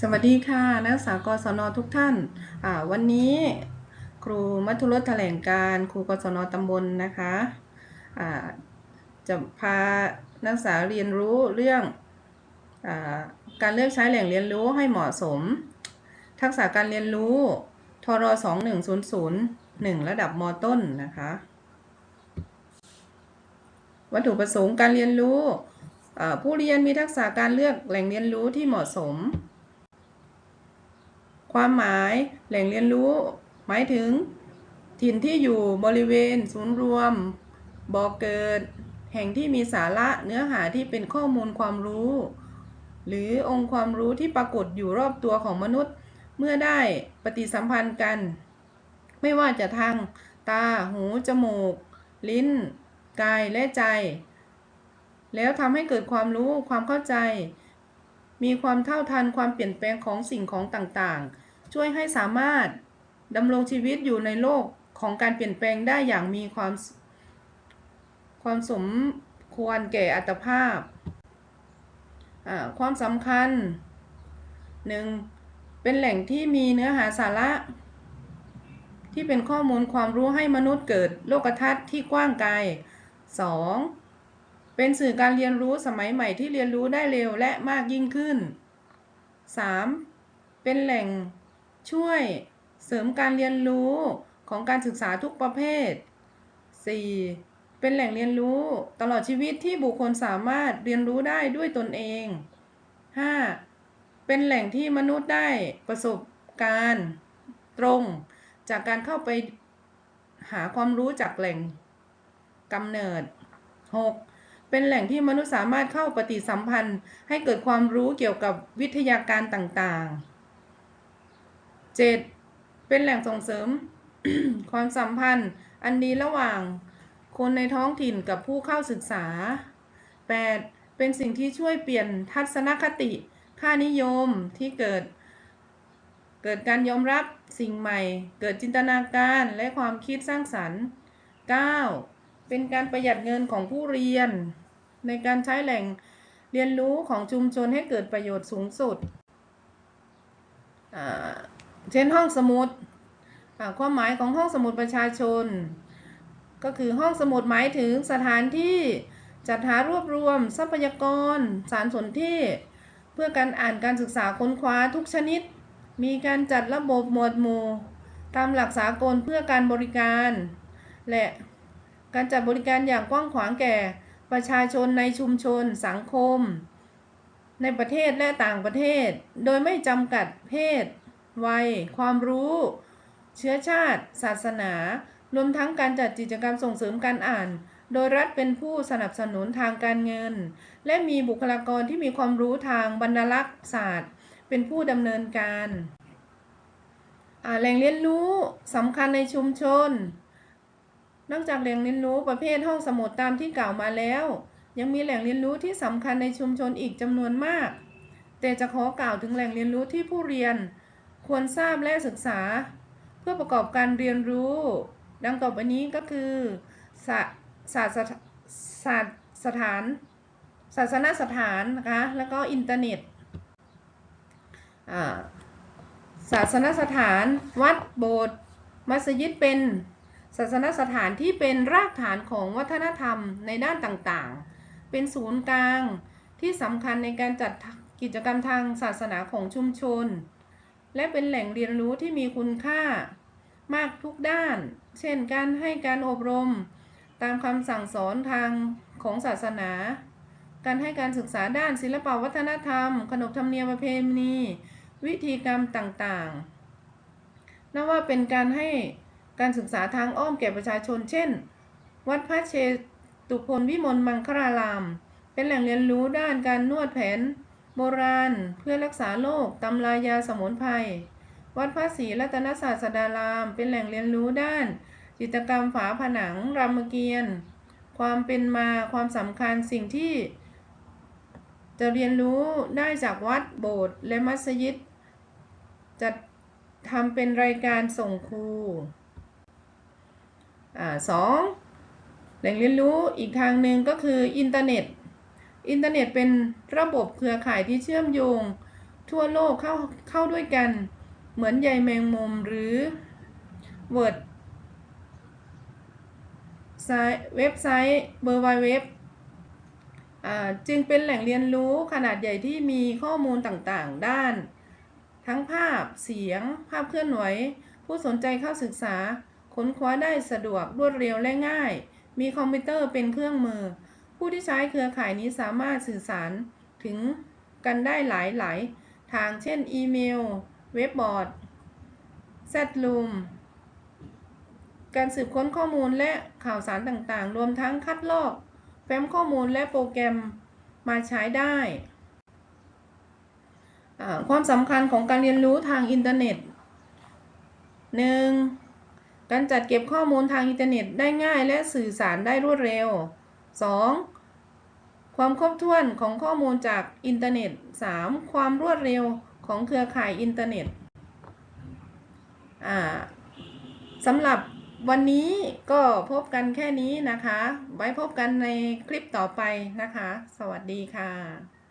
สวัสดีค่ะ นักศึกษากศนทุกท่านวันนี้ครูมัทุรสแถลงการครูกศนตำบลนะคะอ่าจะพานักศึกษาเรียนรู้เรื่องอการเลือกใช้แหล่งเรียนรู้ให้เหมาะสม ทักษะการเรียนรู้ทร2100 1 ระดับมต้นนะคะ วัตถุประสงค์การเรียนรู้ผู้เรียนมีทักษะการเลือกแหล่งเรียนรู้ที่เหมาะสม ความหมายแหล่งเรียนรู้ หมายถึง ถิ่นที่อยู่บริเวณ ศูนย์รวมบ่อเกิด แห่งที่มีสาระเนื้อหาที่เป็นข้อมูลความรู้ หรือองค์ความรู้ที่ปรากฏอยู่รอบตัวของมนุษย์ เมื่อได้ปฏิสัมพันธ์กัน ไม่ว่าจะทางตา หู จมูก ลิ้น กาย และใจ แล้วทำให้เกิดความรู้ ความเข้าใจ มีความเท่าทัน ความเปลี่ยนแปลงของสิ่งของต่างๆ ช่วยให้สามารถดำรงชีวิตอยู่ในโลกของการเปลี่ยนแปลงได้อย่างมีความความสมควรแก่อัตภาพ ความสำคัญ 1. เป็นแหล่งที่มีเนื้อหาสาระ ที่เป็นข้อมูลความรู้ให้มนุษย์เกิดโลกทัศน์ที่กว้างไกล 2. เป็นสื่อการเรียนรู้สมัยใหม่ที่เรียนรู้ได้เร็วและมากยิ่งขึ้น 3. เป็นแหล่ง ช่วยเสริมการเรียนรู้ของการศึกษาทุกประเภท 4. เป็นแหล่งเรียนรู้ตลอดชีวิตที่บุคคลสามารถเรียนรู้ได้ด้วยตนเอง 5. เป็นแหล่งที่มนุษย์ได้ประสบการณ์ตรงจากการเข้าไปหาความรู้จากแหล่งกำเนิด 6. เป็นแหล่งที่มนุษย์สามารถเข้าปฏิสัมพันธ์ให้เกิดความรู้เกี่ยวกับวิทยาการต่างๆ 7. เป็นแหล่งส่งเสริม ความสัมพันธ์ อันดีระหว่างคนในท้องถิ่นกับผู้เข้าศึกษา 8. เป็นสิ่งที่ช่วยเปลี่ยนทัศนคติ ค่านิยมที่เกิด เกิดการยอมรับสิ่งใหม่ เกิดจินตนาการและความคิดสร้างสรรค์ 9. เป็นการประหยัดเงินของผู้เรียน ในการใช้แหล่งเรียนรู้ของชุมชนให้เกิดประโยชน์สูงสุดอ่า เช่นห้องสมุดความหมายของห้องสมุดประชาชน ก็คือห้องสมุดหมายถึงสถานที่จัดหารวบรวม ทรัพยากร สารสนเทศ เพื่อการอ่านการศึกษาค้นคว้าทุกชนิด มีการจัดระบบหมวดหมู่ ตามหลักสากลเพื่อการบริการ และการจัดบริการอย่างกว้างขวางแก่ประชาชนในชุมชน สังคม ในประเทศและต่างประเทศ โดยไม่จำกัดเพศ วัย ความรู้ เชื้อชาติ ศาสนา รวมทั้งการจัดกิจกรรมส่งเสริมการอ่าน โดยรัฐเป็นผู้สนับสนุนทางการเงิน และมีบุคลากรที่มีความรู้ทางบรรลักษศาสตร์ เป็นผู้ดำเนินการแหล่งเรียนรู้สำคัญในชุมชน นอกจากแหล่งเรียนรู้ประเภทห้องสมุดตามที่กล่าวมาแล้ว ยังมีแหล่งเรียนรู้ที่สำคัญในชุมชนอีกจำนวนมาก แต่จะขอกล่าวถึงแหล่งเรียนรู้ที่ผู้เรียน ควรทราบและศึกษา เพื่อประกอบการเรียนรู้ ดังต่อไปนี้ก็คือศาศาสตศาสตร์สถาน ศาสนสถานนะคะ แล้วก็อินเทอร์เน็ตศาสนสถานวัดโบสถ์มัสยิดเป็นศาสนสถานที่เป็นรากฐานของวัฒนธรรมในด้านต่างๆ เป็นศูนย์กลางที่สำคัญในการจัดกิจกรรมทางศาสนาของชุมชน และเป็นแหล่งเรียนรู้ที่มีคุณค่ามากทุกด้าน เช่น การให้การอบรม ตามคำสั่งสอนทางของศาสนา การให้การศึกษาด้านศิลปวัฒนธรรม ขนบธรรมเนียมประเพณี วิธีกรรมต่างๆ นับว่าเป็นการให้การศึกษาทางอ้อมแก่ประชาชน เช่น วัดพระเชตุพนวิมลมังคลาราม เป็นแหล่งเรียนรู้ด้านการนวดแผน โบราณเพื่อรักษาโรคตำรายาสมุนไพรวัดพระศรีรัตนศาสดาราม เป็นแหล่งเรียนรู้ด้าน จิตกรรมฝาผนังรามเกียรติ์ความเป็นมาความสำคัญสิ่งที่ จะเรียนรู้ได้จากวัดโบสถ์และมัสยิดจะทำเป็นรายการส่งครูอ่าสองแหล่งเรียนรู้อีกทางหนึ่งก็คืออินเทอร์เน็ต อินเทอร์เน็ตเป็นระบบเครือข่ายที่เชื่อมโยง ทั่วโลกเข้าเข้าด้วยกัน เหมือนใยแมงมุมหรือ Word ไซต์เว็บไซต์เบอร์ไวเว็บจึงเป็นแหล่งเรียนรู้ขนาดใหญ่ที่มีข้อมูลต่างๆ ด้าน ทั้งภาพเสียง ภาพเคลื่อนไหว ผู้สนใจเข้าศึกษา ค้นคว้าได้สะดวกรวดเร็วและง่าย มีคอมพิวเตอร์เป็นเครื่องมือ ผู้ที่ใช้เครือข่ายนี้สามารถสื่อสารถึงกันได้หลายหลายทางเช่น อีเมล เว็บบอร์ดแซดลูมการสืบค้นข้อมูลและข่าวสารต่างๆ รวมทั้งคัดลอก แฟ้มข้อมูลและโปรแกรมมาใช้ได้ ความสำคัญของการเรียนรู้ทางอินเทอร์เน็ต 1. การจัดเก็บข้อมูลทางอินเทอร์เน็ตได้ง่ายและสื่อสารได้รวดเร็ว 2. ความครบถ้วนของข้อมูลจากอินเทอร์เน็ต 3. ความรวดเร็วของเครือข่ายอินเทอร์เน็ตอ่าสำหรับวันนี้ก็พบกันแค่นี้นะคะ ไว้พบกันในคลิปต่อไปนะคะ สวัสดีค่ะ